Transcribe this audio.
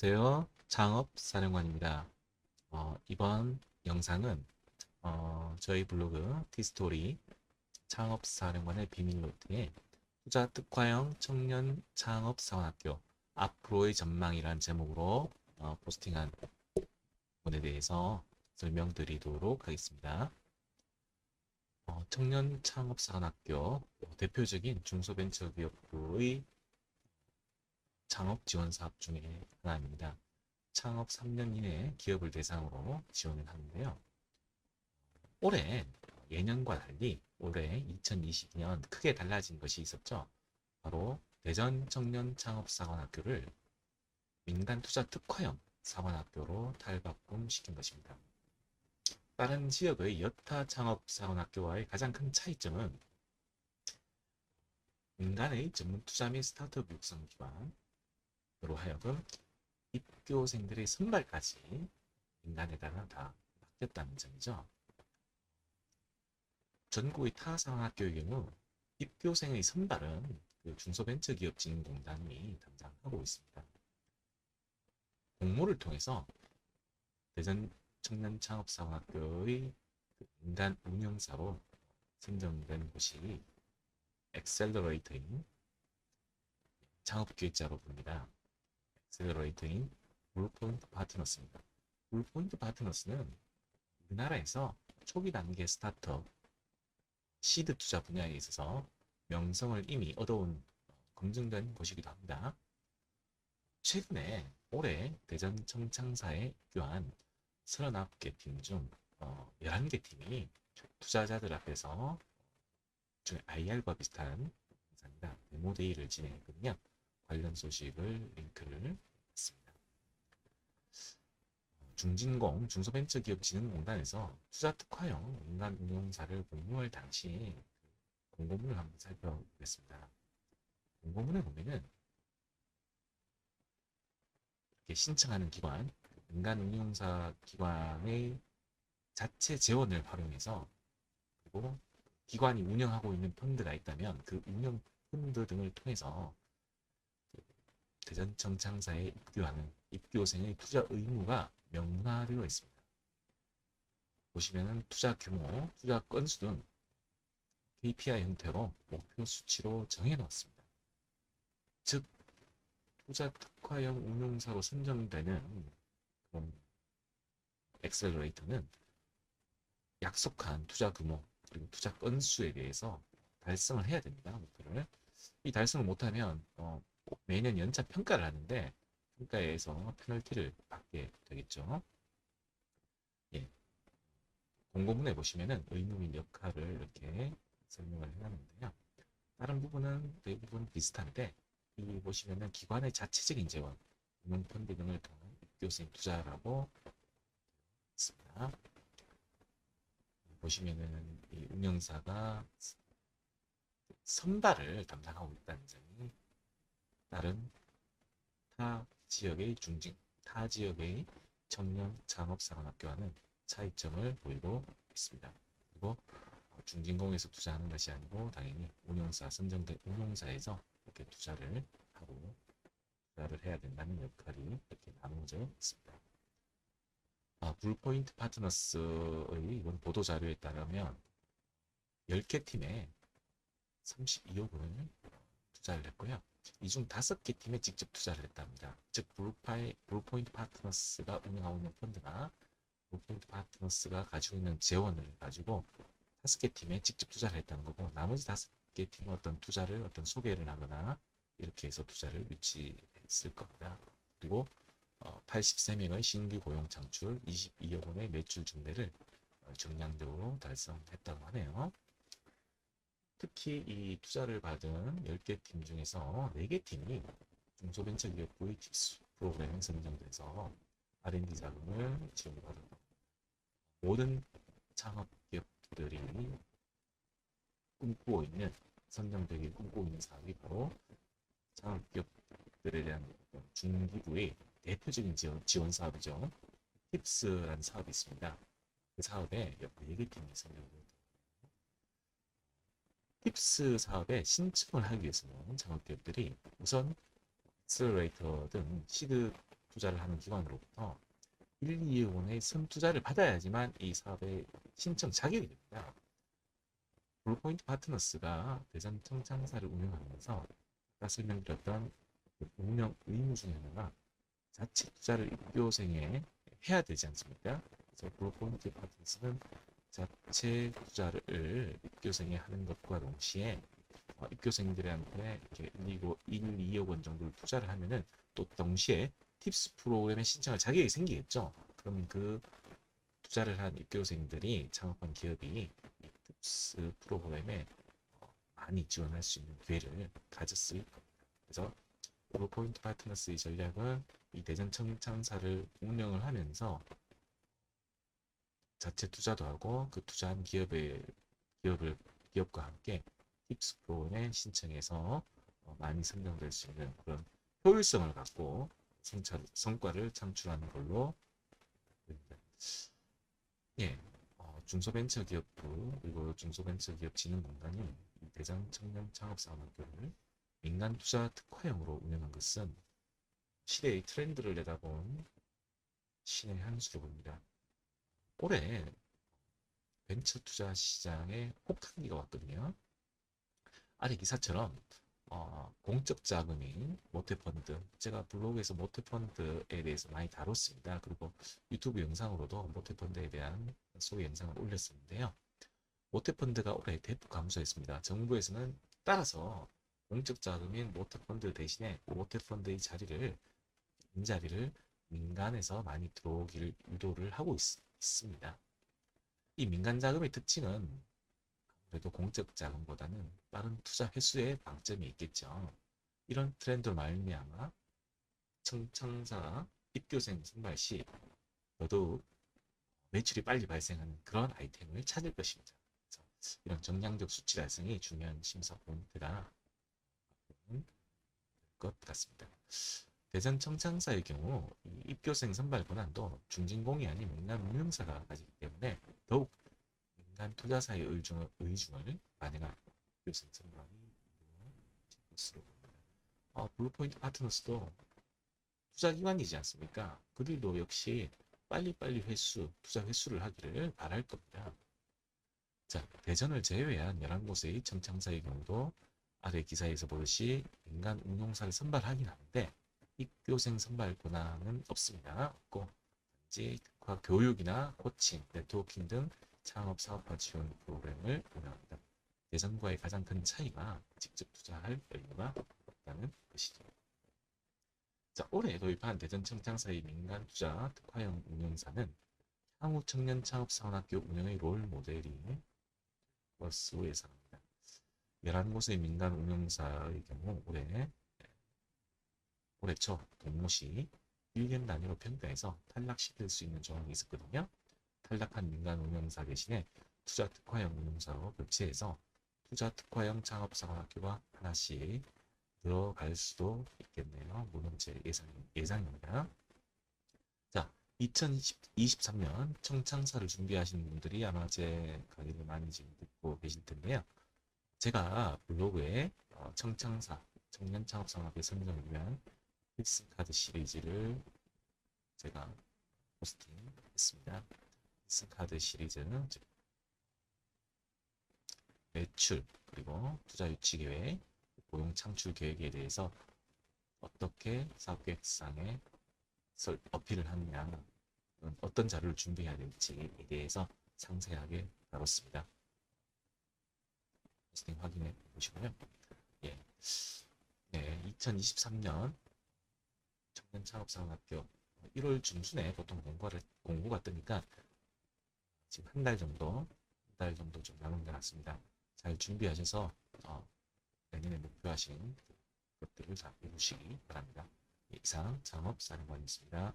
안녕하세요. 창업사령관입니다. 어, 이번 영상은 어, 저희 블로그 티스토리 창업사령관의 비밀노트에 투자 특화형 청년 창업사원학교 앞으로의 전망이란 제목으로 어, 포스팅한 부분에 대해서 설명드리도록 하겠습니다. 어, 청년 창업사원학교 대표적인 중소벤처기업부의 창업 지원 사업 중에 하나입니다. 창업 3년 이내 기업을 대상으로 지원을 하는데요. 올해 예년과 달리 올해 2022년 크게 달라진 것이 있었죠. 바로 대전 청년 창업 사관학교를 민간 투자 특화형 사관학교로 탈바꿈시킨 것입니다. 다른 지역의 여타 창업 사관학교와의 가장 큰 차이점은 민간의 전문 투자 및 스타트업 육성 으 로 하여금 입교생들의 선발까지 인간에다가 다 맡겼다는 점이죠. 전국의 타 상학교의 경우 입교생의 선발은 그 중소벤처기업진흥공단이 담당하고 있습니다. 공모를 통해서 대전 청년창업사학교의 그 인간 운영사로 선정된 곳이 엑셀러레이터인 창업기획자로 부릅니다. 엑셀러레이터인 블루포인트 파트너스입니다. 블루포인트 파트너스는 우리나라에서 초기 단계 스타트업 시드 투자 분야에 있어서 명성을 이미 얻어온 검증된 곳이기도 합니다. 최근에 올해 대전 청창사에 입교한 39개 팀 중 11개 팀이 투자자들 앞에서 IR과 비슷한. 데모데이를 진행했거든요. 관련 소식을 링크를 했습니다. 중진공 중소벤처기업진흥공단에서 투자 특화형 인간 운용사를 공모할 당시 공고문을 한번 살펴보겠습니다. 공고문에 보면은 이렇게 신청하는 기관, 인간 운용사 기관의 자체 재원을 활용해서 그리고 기관이 운영하고 있는 펀드가 있다면 그 운영 펀드 등을 통해서 대전 정창사에 입교하는 입교생의 투자 의무가 명문화되어 있습니다. 보시면은 투자 규모, 투자 건수 등 KPI 형태로 목표 수치로 정해 놓았습니다. 즉, 투자 특화형 운용사로 선정되는 엑셀러레이터는 약속한 투자 규모 그리고 투자 건수에 대해서 달성을 해야 됩니다. 목표를. 이 달성을 못하면 어, 매년 연차 평가를 하는데 평가에서 페널티를 받게 되겠죠. 예. 공고문에 보시면은 의무 및 역할을 이렇게 설명을 해놨는데요. 다른 부분은 대부분 비슷한데 이 보시면은 기관의 자체적인 재원, 운용 펀드 등을 통한 입교생 투자라고 있습니다. 보시면은 이 운영사가 선발을 담당하고 있다는 점이 다른 타 지역의 중진, 타 지역의 청년 창업사관학교와는 차이점을 보이고 있습니다. 그리고 중진공에서 투자하는 것이 아니고 당연히 운용사, 선정된 운용사에서 이렇게 투자를 하고 투자를 해야 된다는 역할이 이렇게 나누어져 있습니다. 아, 불포인트 파트너스의 이번 보도 자료에 따르면 10개 팀에 32억 원을 투자를 했고요. 이중 5개 팀에 직접 투자를 했답니다. 즉, 블루파이, 블루포인트 파트너스가 운영하고 있는 펀드나 블루포인트 파트너스가 가지고 있는 재원을 가지고 5개 팀에 직접 투자를 했다는 거고, 나머지 5개 팀은 어떤 투자를, 어떤 소개를 하거나 이렇게 해서 투자를 유치했을 겁니다. 그리고 83명의 신규 고용 창출, 22억 원의 매출 증대를 정량적으로 달성했다고 하네요. 특히 이 투자를 받은 10개 팀 중에서 4개 팀이 중소벤처기업부의 팁스 프로그램에 선정돼서 R&D 자금을 받은 모든 창업기업들이 꿈꾸고 있는 선정되기 꿈꾸고 있는 사업이 바로 창업기업들에 대한 중기부의 대표적인 지원, 지원 사업이죠. 팁스라는 사업이 있습니다. 그 사업에 4개 팀이 선정됩니다. 팁스 사업에 신청을 하기 위해서는 창업기업들이 우선 엑셀러레이터 등 시드 투자를 하는 기관으로부터 1, 2억 원의 선투자를 받아야지만 이 사업의 신청 자격이 됩니다. 블루포인트 파트너스가 대전 청창사를 운영하면서 아까 설명드렸던 그 운영 의무 중에 하나가 자체 투자를 입교생에 해야 되지 않습니까? 그래서 블루포인트 파트너스는 자체 투자를 입교생에 하는 것과 동시에 어, 입교생들한테 이렇게 1, 2억, 1, 2억 원 정도를 투자를 하면은 또 동시에 팁스 프로그램에 신청할 자격이 생기겠죠. 그러면 그 투자를 한 입교생들이 창업한 기업이 이 팁스 프로그램에 어, 많이 지원할 수 있는 기회를 가졌을 겁니다. 그래서 블루포인트 파트너스의 전략은 이 대전 청창사를 운영을 하면서 자체 투자도 하고 그 투자한 기업의 기업을 기업과 함께 팁스 프로그램에 신청해서 어, 많이 선정될 수 있는 그런 효율성을 갖고 성차, 성과를 창출하는 걸로 보입니다. 예, 어, 중소벤처기업부 그리고 중소벤처기업진흥공단이 이 대전 청년 창업사업학교를 민간 투자 특화형으로 운영한 것은 시대의 트렌드를 내다본 신의 한 수로 봅니다. 올해 벤처 투자 시장에 혹한기가 왔거든요. 아래 기사처럼 어, 공적 자금인 모태펀드 제가 블로그에서 모태펀드에 대해서 많이 다뤘습니다. 그리고 유튜브 영상으로도 모태펀드에 대한 소개 영상을 올렸었는데요. 모태펀드가 올해 대폭 감소했습니다. 정부에서는 따라서 공적 자금인 모태펀드 대신에 모태펀드의 자리를 인자리를 민간에서 많이 들어오기를 유도를 하고 있, 있습니다. 이 민간 자금의 특징은 그래도 공적 자금보다는 빠른 투자 횟수에 방점이 있겠죠. 이런 트렌드로 말미암아 청창사 입교생 선발 시 더더욱 매출이 빨리 발생하는 그런 아이템을 찾을 것입니다. 이런 정량적 수치 달성이 중요한 심사 포인트가 될 것 같습니다. 대전 청창사의 경우 이 입교생 선발 권한도 중진공이 아닌 민간 운영사가 가지기 때문에 더욱 민간 투자사의 의중을, 의중을 반영한 입교생 선발이 것으로 봅니다. 어, 블루포인트 파트너스도 투자기관이지 않습니까? 그들도 역시 빨리빨리 회수, 투자 회수를 하기를 바랄 겁니다. 자, 대전을 제외한 11곳의 청창사의 경우도 아래 기사에서 보듯이 민간 운용사를 선발하긴 하는데 입교생 선발 권한은 없습니다. 없고 단지 특화 교육이나 코칭, 네트워킹 등 창업 사업화 지원 프로그램을 운영합니다. 대전과의 가장 큰 차이가 직접 투자할 여유가 없다는 것이죠. 자, 올해 도입한 대전 청창사의 민간 투자 특화형 운영사는 향후 청년 창업 사원학교 운영의 롤 모델이 것으로 예상합니다. 11곳의 민간 운영사의 경우 올해 올해 초 동무시 1년 단위로 평가해서 탈락시킬 수 있는 조항이 있었거든요. 탈락한 민간 운영사 대신에 투자 특화형 운영사로 교체해서 투자 특화형 창업사관학교가 하나씩 들어갈 수도 있겠네요. 물론 제 예상, 예상입니다. 자, 2023년 청창사를 준비하시는 분들이 아마 제 강의를 많이 지금 듣고 계실 텐데요. 제가 블로그에 어, 청창사, 청년 창업사관학교 선정을 위한 필승 카드 시리즈를 제가 포스팅했습니다. 필승 카드 시리즈는 매출 그리고 투자 유치 계획, 고용 창출 계획에 대해서 어떻게 사업 계획상에 어필을 하느냐, 어떤 자료를 준비해야 될지에 대해서 상세하게 다뤘습니다. 포스팅 확인해 보시고요. 예. 네, 2023년 청년 창업사관학교 1월 중순에 보통 공고를, 공고가 뜨니까 지금 한 달 정도, 한 달 정도 좀 남은 것 같습니다. 잘 준비하셔서 어, 내년에 목표하신 것들을 다 이루시기 바랍니다. 이상 창업사령관이었습니다.